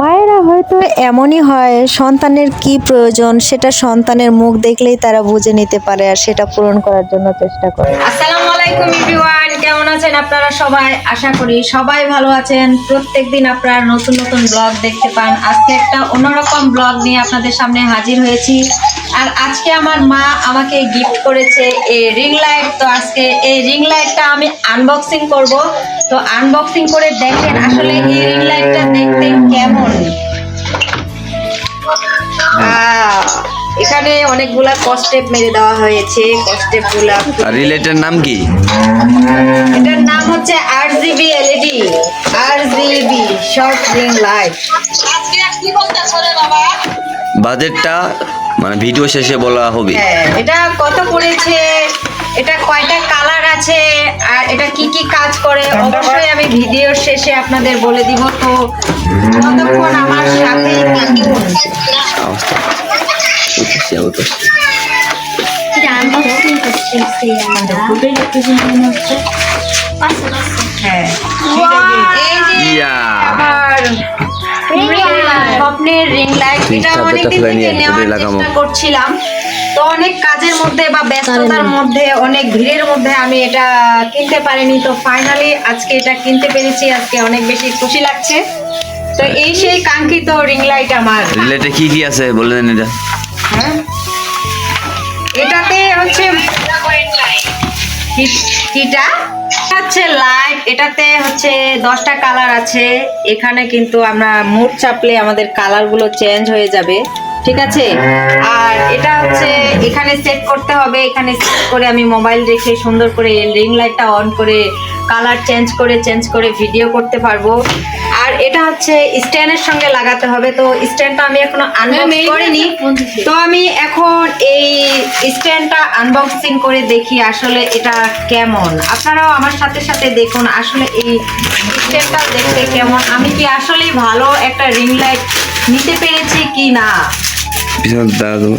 মায়েরা হয়তো এমনই হয়, সন্তানের কি প্রয়োজন সেটা সন্তানের মুখ দেখলেই তারা বুঝে নিতে পারে আর সেটা পূরণ করার জন্য চেষ্টা করে। আসসালামু আলাইকুম এভরিওয়ান কেমন আছেন আপনারা সবাই? আশা করি সবাই ভালো আছেন। প্রত্যেকদিন আপনারা নতুন নতুন ব্লগ দেখতে পান। আজকে একটা অন্যরকম ব্লগ নিয়ে আপনাদের সামনে হাজির হয়েছি। আর আজকে আমার মা আমাকে গিফট করেছে এই রিং লাইট তো আজকে এই রিং লাইটটা আমি আনবক্সিং করব। তো আনবক্সিং করে দেখেন আসলে এই রিং অনেকগুলা কস্টেপ মেরে দেওয়া হয়েছে কস্টেপগুলা আর রিলেটের নাম কি? এটার নাম হচ্ছে R G B LED R G B short ring light বাজেটটা মানে ভিডিও শেষে বলা হবে। হ্যাঁ এটা কত পড়েছে? এটা কয়টা কালার আছে? আর এটা কি কি কাজ করে? অবশ্যই আমি ভিডিওর শেষে আপনাদের বলে দিব। তো ততক্ষণ আমার সাথে থাকুন। অবস্থা উঠেছে, উঠেছে। এই যে আমার স্বপ্নের রিং লাইট ঠিক এটা ঠাক অনেকদিন থেকে নেওয়ার চেষ্টা করছিলাম তো অনেক কাজের মধ্যে বা ব্যস্ততার মধ্যে অনেক ভিড়ের মধ্যে আমি এটা কিনতে পারিনি তো ফাইনালি আজকে এটা কিনতে পেরেছি আজকে অনেক বেশি খুশি লাগছে। তো এই সেই কাঙ্ক্ষিত রিং লাইট আমার। কি কি আছে বলে দেন এটা? হ্যাঁ? এটাতে হচ্ছে এটা হচ্ছে লাইট এটাতে হচ্ছে দশটা কালার আছে। এখানে কিন্তু আমরা মুড চাপলে আমাদের কালারগুলো চেঞ্জ হয়ে যাবে। ঠিক আছে? আর এটা হচ্ছে এখানে সেট করতে হবে। এখানে সেট করে আমি মোবাইল রেখে সুন্দর করে রিং লাইটটা অন করে কালার চেঞ্জ করে চেঞ্জ করে ভিডিও করতে পারব। আর এটা হচ্ছে স্ট্যান্ডের সঙ্গে লাগাতে হবে। তো স্ট্যান্ডটা আমি এখনও আনবক্স করিনি। তো আমি এখন এই স্ট্যান্ডটা আনবক্সিং করে দেখি আসলে এটা কেমন। আপনারাও আমার সাথে সাথে দেখুন আসলে এই স্ট্যান্ডটা দেখতে কেমন। আমি কি আসলে ভালো একটা রিং লাইট নিতে পেরেছি কি না? দেবো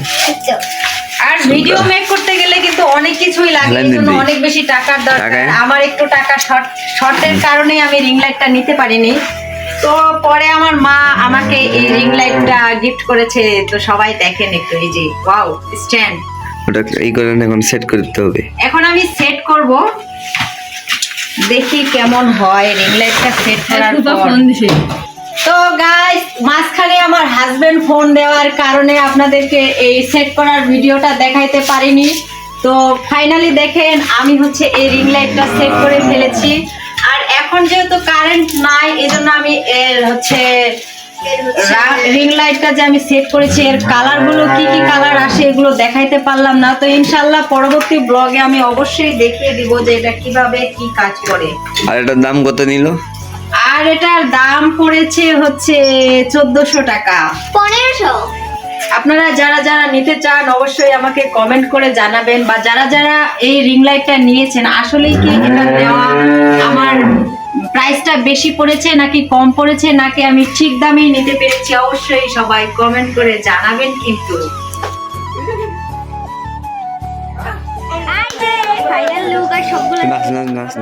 আর ভিডিও মেক করতে গেলে কিন্তু অনেক কিছুই লাগে। অনেক বেশি টাকার দরকার। আমার একটু টাকা শর্ট শর্টের কারণে আমি রিং লাইটটা নিতে পারিনি। তো পরে আমার মা আমাকে এই রিং লাইটটা গিফট করেছে তো সবাই দেখেন একটু এই যে ওয়াও স্ট্যান্ড ওটা এই করে এখন সেট করে দিতে হবে? এখন আমি সেট করব। দেখি কেমন হয় রিং লাইটটা সেট করার পর। তো গাইস মাঝখানে আমার হাজবেন্ড ফোন দেওয়ার কারণে আপনাদেরকে এই সেট করার ভিডিওটা দেখাইতে পারিনি। তো ফাইনালি দেখেন আমি হচ্ছে এই রিং লাইটটা সেট করে ফেলেছি। এখন যেহেতু কারেন্ট নাই এজন্য আমি এর হচ্ছে রিং লাইটটা যে আমি সেট করেছি এর কালারগুলো কি কি কালার আসে এগুলো দেখাইতে পারলাম না। তো ইনশাল্লাহ পরবর্তী ব্লগে আমি অবশ্যই দেখিয়ে দিব যে এটা কীভাবে কি কাজ করে। আর এটার দাম কত নিল? আর এটার দাম পড়েছে হচ্ছে চোদ্দশো টাকা। পনেরোশো। আপনারা যারা যারা নিতে চান অবশ্যই আমাকে কমেন্ট করে জানাবেন বা যারা যারা এই রিং লাইটটা নিয়েছেন আসলেই কি এটা নেওয়া আমার প্রাইসটা বেশি পড়েছে নাকি কম পড়েছে নাকি আমি ঠিক দামেই নিতে পেরেছি অবশ্যই সবাই কমেন্ট করে জানাবেন কিন্তু নাচ